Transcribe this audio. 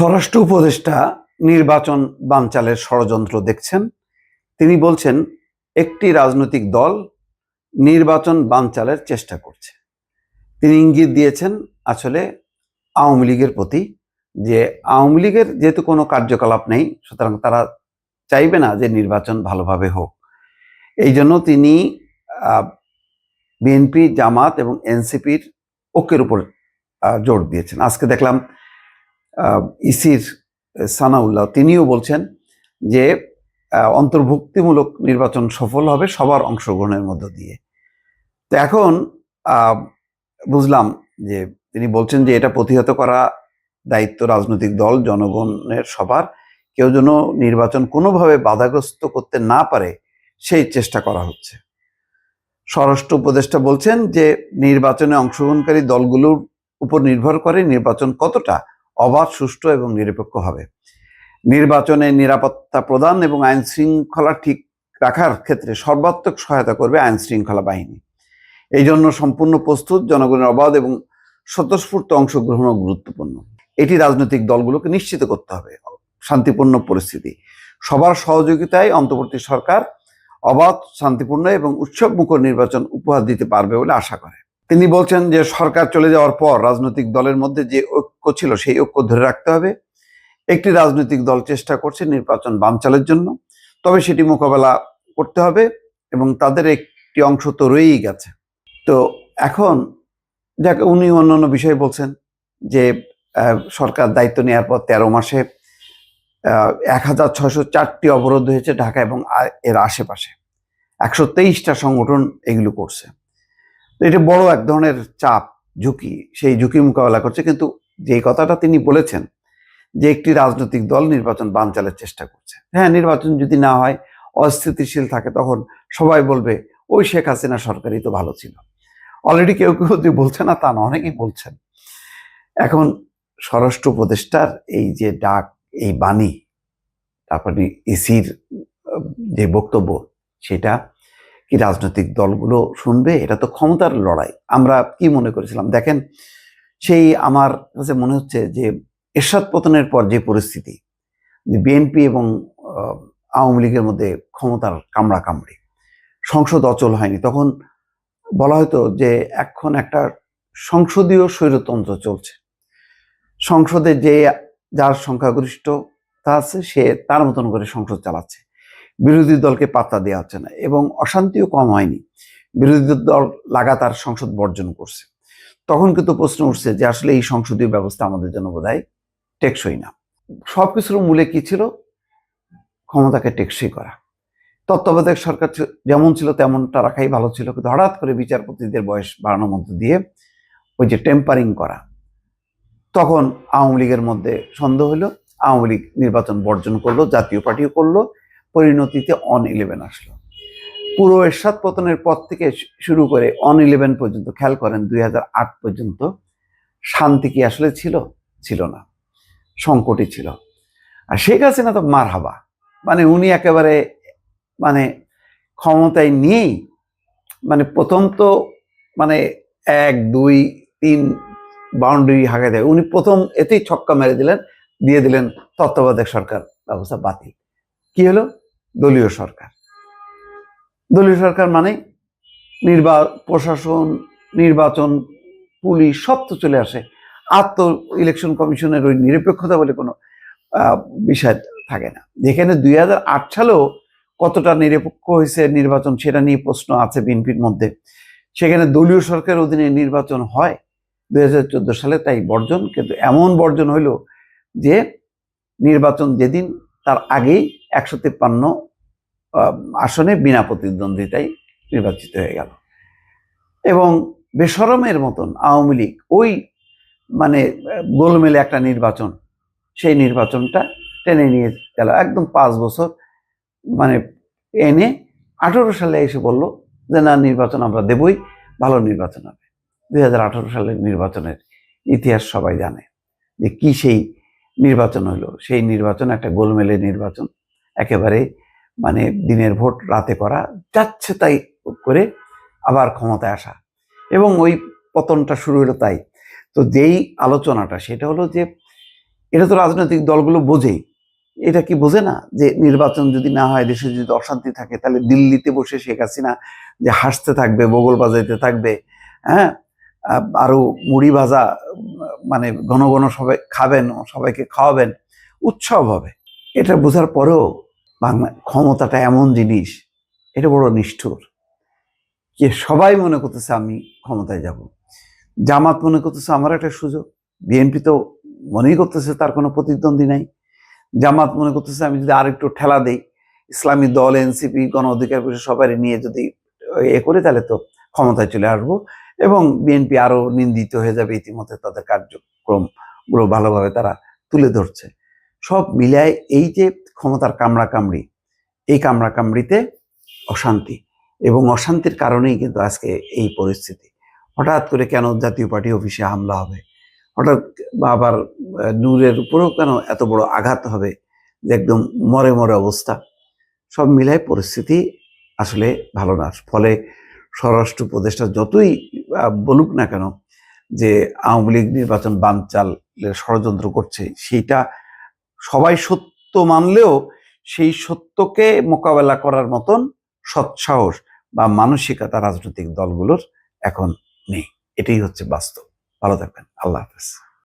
স্বরাষ্ট্র উপদেষ্টা নির্বাচন বানচালের ষড়যন্ত্র দেখছেন। তিনি বলছেন, একটি রাজনৈতিক দল নির্বাচন বানচালের চেষ্টা করছে। তিনি ইঙ্গিত দিয়েছেন আসলে আওয়ামী লীগের প্রতি যে আওয়ামী লীগের যেহেতু কোনো কার্যকলাপ নেই, সুতরাং তারা চাইবে না যে নির্বাচন ভালোভাবে হোক। এই জন্য তিনি বিএনপি, জামাত এবং এনসিপির ঐক্যের উপর জোর দিয়েছেন। আজকে দেখলাম ইসির সানাউল্লাহ, তিনিও বলছেন যে অন্তর্ভুক্তিমূলক নির্বাচন সফল হবে সবার অংশগ্রহণের মধ্য দিয়ে। তো এখন বুঝলাম যে তিনি বলছেন যে এটা প্রতিহত করা দায়িত্ব রাজনৈতিক দল, জনগণের সবার। কেউ যেন নির্বাচন কোনোভাবে বাধাগ্রস্ত করতে না পারে, সেই চেষ্টা করা হচ্ছে। স্বরাষ্ট্র উপদেষ্টা বলছেন যে, নির্বাচনে অংশগ্রহণকারী দলগুলোর উপর নির্ভর করে নির্বাচন কতটা অবাধ, সুষ্ঠু এবং নিরপেক্ষ হবে। নির্বাচনে নিরাপত্তা প্রদান এবং আইন শৃঙ্খলা ঠিক রাখার ক্ষেত্রে সর্বাত্মক সহায়তা করবে আইন শৃঙ্খলা বাহিনী। এই জন্য সম্পূর্ণ প্রস্তুত, জনগণের অবাধ এবং স্বতঃস্ফূর্ত অংশগ্রহণও গুরুত্বপূর্ণ। এটি রাজনৈতিক দলগুলোকে নিশ্চিত করতে হবে। শান্তিপূর্ণ পরিস্থিতি। সবার সহযোগিতায় অন্তর্বর্তী সরকার অবাধ, শান্তিপূর্ণ এবং উৎসব মুখর নির্বাচন উপহার দিতে পারবে বলে আশা করে। তিনি বলছেন যে সরকার চলে যাওয়ার পর রাজনৈতিক দলের মধ্যে যে ঐক্য ছিল, সেই ঐক্য ধরে রাখতে হবে। একটি রাজনৈতিক দল চেষ্টা করছে নির্বাচন বানচালের জন্য, তবে সেটি মোকাবেলা করতে হবে এবং তাদের একটি অংশ তো রয়েই গেছে। তো এখন যাকে, উনি অন্যান্য বিষয় বলছেন যে সরকার দায়িত্ব নেওয়ার পর তেরো মাসে এক হাজার ছয়শো চারটি অবরোধ হয়েছে ঢাকা এবং এর আশেপাশে। একশো তেইশটা সংগঠন এগুলো করছে। এটা বড় এক ধরনের চাপ, ঝুঁকি। সেই ঝুঁকি মোকাবেলা করছে। কিন্তু যেই কথাটা তিনি বলেছেন যে একটি রাজনৈতিক দল নির্বাচন বানচালের চেষ্টা করছে। হ্যাঁ নির্বাচন যদি না হয়, অস্থিতিশীল থাকে, তখন সবাই বলবে, ওই শেখ হাসিনা সরকারই তো ভালো ছিল। অলরেডি কেউ কেউ যে বলছে না, তা না, অনেকেই বলছেন। এখন স্বরাষ্ট্র উপদেষ্টার এই যে ডাক, এই বাণী, তারপরে ইসির যে বক্তব্য, সেটা কি রাজনৈতিক দলগুলো শুনবে? এটা তো ক্ষমতার লড়াই। আমরা কি মনে করেছিলাম? দেখেন, সেই আমার কাছে মনে হচ্ছে যে এরশাদ পতনের পর যে পরিস্থিতি বিএনপি এবং আওয়ামী লীগের মধ্যে ক্ষমতার কামড়া কামড়ি সংসদ অচল হয়নি, তখন বলা হতো যে এখন একটা সংসদীয় স্বৈরতন্ত্র চলছে। সংসদে যে, যার সংখ্যাগরিষ্ঠতা আছে, সে তার মতন করে সংসদ চালাচ্ছে। বিরোধী দলকে পাত্তা দেওয়া হচ্ছে না এবং অশান্তিও কম হয়নি। বিরোধী দল লাগাতার সংসদ বর্জন করছে। তখন কিন্তু প্রশ্ন উঠছে যে আসলে এই সংসদীয় ব্যবস্থা আমাদের জন্য বোধহয় টেকসই না। সবকিছুর মূলে কি ছিল? ক্ষমতাকে টেকসই করা। তত্ত্বাবধায়ক সরকার যেমন ছিল তেমনটা রাখাই ভালো ছিল, কিন্তু হঠাৎ করে বিচারপতিদের বয়স বাড়ানোর মধ্যে দিয়ে ওই যে টেম্পারিং করা, তখন আওয়ামী লীগের মধ্যে সন্দেহ হলো, আওয়ামী লীগ নির্বাচন বর্জন করল, জাতীয় পার্টিও করল পরিণতিতে অন ইলেভেন আসলো। পুরো এরশাদ পতনের পর থেকে শুরু করে অন ইলেভেন পর্যন্ত, খেয়াল করেন, দুই পর্যন্ত শান্তি কি আসলে ছিল? ছিল না। সংকটই ছিল। আর শেখ হাসিনা তো মার হাবা মানে উনি একেবারে মানে ক্ষমতায় নিয়েই মানে প্রথম তো মানে এক, দুই, তিন বাউন্ডারি হাঁকে দেয়। উনি প্রথম এতেই ছক্কা মেরে দিলেন, দিয়ে দিলেন তত্ত্বাবধায়ক সরকার ব্যবস্থা বাতিল। কি হলো? দলীয় সরকার। দলীয় সরকার মানে নির্বা, প্রশাসন, নির্বাচন, পুলিশ, সব তো চলে আসে। আর তো ইলেকশন কমিশনের ওই নিরপেক্ষতা বলে কোনো বিষয় থাকে না। যেখানে দুই আট সালেও কতটা নিরপেক্ষ হয়েছে নির্বাচন সেটা নিয়ে প্রশ্ন আছে বিএনপির মধ্যে। সেখানে দলীয় সরকারের অধীনে নির্বাচন হয় দুই হাজার চোদ্দ সালে, তাই বর্জন। কিন্তু এমন বর্জন হইল যে নির্বাচন যেদিন তার আগেই একশো তিপ্পান্ন আসনে বিনা প্রতিদ্বন্দ্বিতায় নির্বাচিত হয়ে গেল। এবং বেসরমের মতন আওয়ামী লীগ ওই মানে গোলমেলে একটা নির্বাচন, সেই নির্বাচনটা টেনে নিয়ে গেল। একদম পাঁচ বছর মানে এনে আঠেরো সালে এসে বলল যে, না, নির্বাচন আমরা দেবই, ভালো নির্বাচন হবে। দুই হাজার আঠারো সালের নির্বাচনের ইতিহাস সবাই জানে যে কি সেই নির্বাচন হলো সেই নির্বাচন, একটা গোলমেলে নির্বাচন, একেবারে মানে দিনের ভোট রাতে করা যাচ্ছে তাই করে আবার ক্ষমতায় আসা। এবং ওই পতনটা শুরু হলো তাই। তো যেই আলোচনাটা, সেটা হলো যে এটা তো রাজনৈতিক দলগুলো বোঝেই। এটা কি বোঝে না যে নির্বাচন যদি না হয়, দেশে যদি অশান্তি থাকে, তাহলে দিল্লিতে বসে শেখ হাসিনা যে হাসতে থাকবে, বগল বাজাইতে থাকবে হ্যাঁ? আহ, আরও মুড়ি ভাজা মানে ঘন ঘন সবাই খাবেন সবাইকে খাওয়াবেন উৎসব হবে। এটা বোঝার পরেও বাংলা ক্ষমতাটা এমন জিনিস এটা বড় নিষ্ঠুর। যে সবাই মনে করতেছে আমি ক্ষমতায় যাব। জামাত মনে করতেছে আমার একটা সুযোগ। বিএনপি তো মনেই করতেছে তার কোনো প্রতিদ্বন্দ্বী নাই। জামাত মনে করতেছে আমি যদি আরেকটু ঠেলা দেই ইসলামী দল এনসিপি গণ অধিকার পরিষদ সবাই নিয়ে যদি এ করে তাহলে তো ক্ষমতায় চলে আসব। এবং বিএনপি আরও নিন্দিত হয়ে যাবে ইতিমধ্যে তাদের কার্যক্রমগুলো ভালোভাবে তারা তুলে ধরছে। সব মিলায় এই যে ক্ষমতার কামড়া কামড়ি এই কামড়া কামড়িতে অশান্তি এবং অশান্তির কারণেই কিন্তু আজকে এই পরিস্থিতি। হঠাৎ করে কেন জাতীয় পার্টি অফিসে হামলা হবে? হঠাৎ আবার নূরের উপরেও কেন এত বড় আঘাত হবে যে একদম মরে মরে অবস্থা? সব মিলায় পরিস্থিতি আসলে ভালো না। ফলে স্বরাষ্ট্র উপদেষ্টা যতই বলুক না কেন যে আওয়ামী লীগ নির্বাচন বানচালের ষড়যন্ত্র করছে, সেইটা সবাই সত্য মানলেও সেই সত্যকে মোকাবেলা করার মতন সৎসাহস বা মানসিকতা রাজনৈতিক দলগুলোর এখন নেই। এটাই হচ্ছে বাস্তব। ভালো থাকবেন। আল্লাহ হাফেজ।